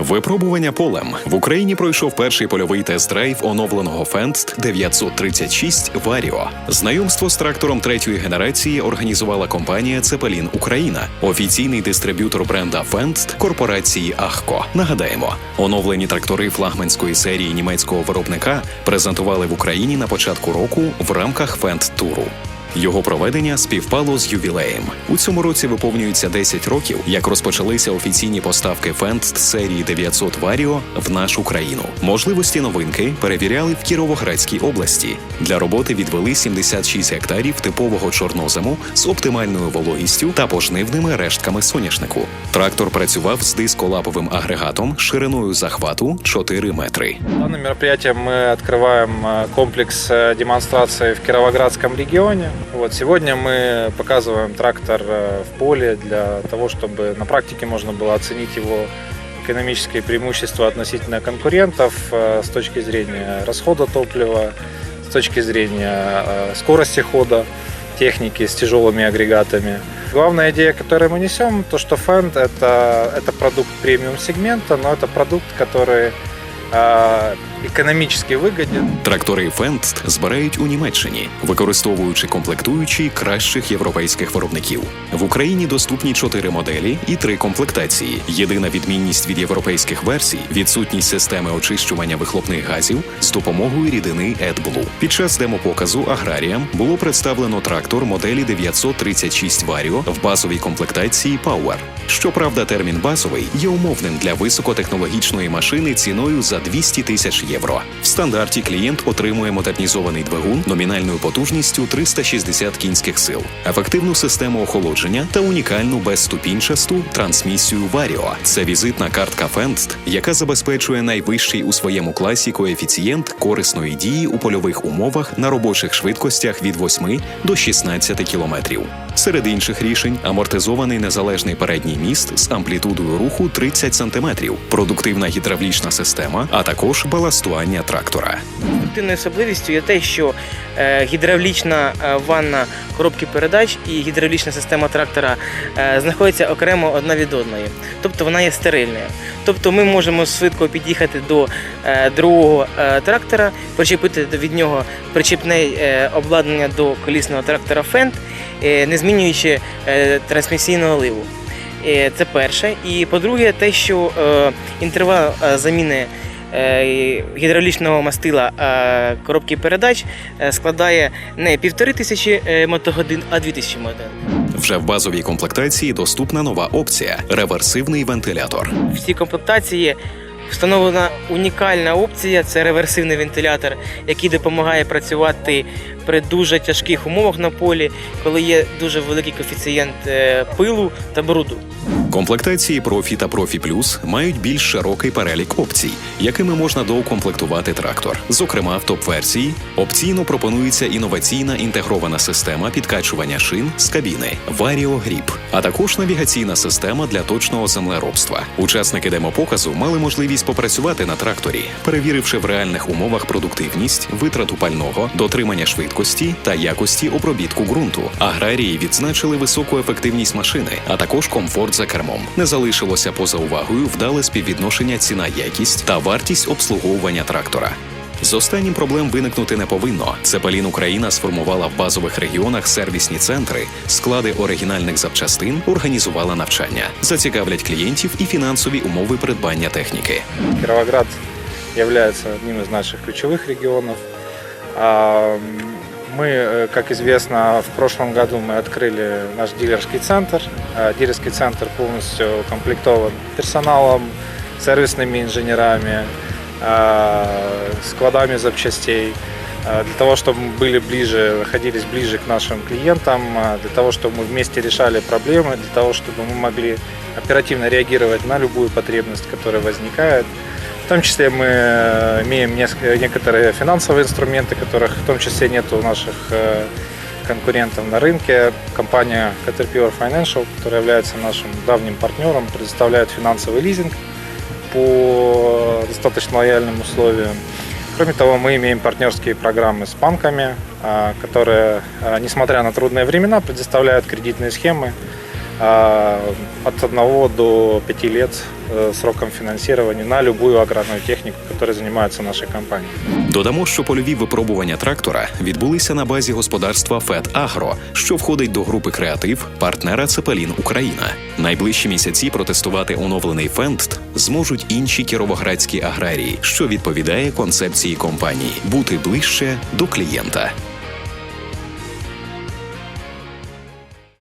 Випробування полем в Україні пройшов перший польовий тест-драйв оновленого Fendt 936 Vario. Знайомство з трактором третьої генерації організувала компанія Цепелін Україна, офіційний дистриб'ютор бренда Fendt корпорації Ахко. Нагадаємо, оновлені трактори флагманської серії німецького виробника презентували в Україні на початку року в рамках Fendt Туру. Його проведення співпало з ювілеєм. У цьому році виповнюється 10 років, як розпочалися офіційні поставки Fendt з серії 900 Vario в нашу країну. Можливості новинки перевіряли в Кіровоградській області. Для роботи відвели 76 гектарів типового чорнозему з оптимальною вологістю та пожнивними рештками соняшнику. Трактор працював з дисколаповим агрегатом шириною захвату 4 метри. Данным мероприятием мы открываем э, комплекс э, демонстрации в Кировоградском регионе. Вот сегодня мы показываем трактор э, в поле для того, чтобы на практике можно было оценить его экономические преимущества относительно конкурентов э, с точки зрения расхода топлива, с точки зрения э, скорости хода техники с тяжелыми агрегатами. Главная идея, которую мы несем, то что Fendt это, это продукт премиум сегмента, но это продукт, который э, экономически выгоден. Трактори Fendt збирають у Німеччині, використовуючи комплектуючі кращих європейських виробників. В Україні доступні чотири моделі і три комплектації. Єдина відмінність від європейських версій відсутність системи очищування вихлопних газів з допомогою рідини AdBlue. Під час демопоказу аграріям було представлено трактор моделі 936 Vario в базовій комплектації Power. Щоправда, термін базовий є умовним для високотехнологічної машини ціною за 200 тисяч євро. В стандарті клієнт отримує модернізований двигун номінальною потужністю 360 кінських сил, ефективну систему охолодження та унікальну безступінчасту трансмісію Vario. Це візитна картка Fendt, яка забезпечує найвищий у своєму класі коефіцієнт корисної дії у польових умовах на робочих швидкостях від 8 до 16 кілометрів. Серед інших рішень амортизований незалежний передній міст з амплітудою руху 30 см, продуктивна гідравлічна система, а також баластування трактора. Конструктивною особливістю є те, що е, гідравлічна е, ванна коробки передач і гідравлічна система трактора е, знаходяться окремо одна від одної. Тобто вона є стерильною. Тобто ми можемо швидко під'їхати до другого трактора, причепити від нього причіпне е, обладнання до колісного трактора е, не змінюючи трансмісійного ливу. Це перше. І по-друге, те, що інтервал заміни гідравлічного мастила е, коробки передач е, складає не півтори тисячі е, мотогодин, а дві тисячі мотогодин. Вже в базовій комплектації доступна нова опція реверсивний вентилятор. В цій комплектації встановлена унікальна опція це реверсивний вентилятор, який допомагає працювати при дуже тяжких умовах на полі, коли є дуже великий коефіцієнт е, пилу та бруду. Комплектації профі та профі плюс мають більш широкий перелік опцій, якими можна доукомплектувати трактор. Зокрема, в топ-версії опційно пропонується інноваційна інтегрована система підкачування шин з кабіни Vario Grip, а також навігаційна система для точного землеробства. Учасники демопоказу мали можливість попрацювати на тракторі, перевіривши в реальних умовах продуктивність, витрату пального, дотримання швидкості та якості обробітку ґрунту. Аграрії відзначили високу ефективність машини, а також комфорт за кермом. Не залишилося поза увагою вдале співвідношення ціна-якість та вартість обслуговування трактора. З останнім проблем виникнути не повинно. Цепелін Україна сформувала в базових регіонах сервісні центри, склади оригінальних запчастин, організувала навчання, зацікавлять клієнтів і фінансові умови придбання техніки. Кировоград является одним из наших ключевых регионов. Мы, э, как известно, в прошлом году мы открыли наш дилерский центр. А, Дилерский центр полностью укомплектован персоналом, сервисными инженерами, а, складами запчастей, для того, чтобы мы были ближе, находились ближе к нашим клиентам, для того, чтобы мы вместе решали проблемы, для того, чтобы мы могли оперативно реагировать на любую потребность, которая возникает. В том числе мы э, имеем некоторые финансовые инструменты, которых в том числе нет у наших э, конкурентов на рынке. Компания Caterpillar Financial, которая является нашим давним партнером, предоставляет финансовый лизинг по достаточно лояльным условиям. Кроме того, мы имеем партнерские программы с банками, а, которые, а, несмотря на трудные времена, предоставляют кредитные схемы от 1 до 5 лет э, сроком финансирования на любую аграрную технику, которой занимается наша компания. Додамо, що польові випробування трактора відбулися на базі господарства ФЕД Агро, що входить до групи креатив партнера Цепелін Україна. Найближчі місяці протестувати оновлений Фендт зможуть інші кіровоградські аграрії, що відповідає концепції компанії бути ближче до клієнта.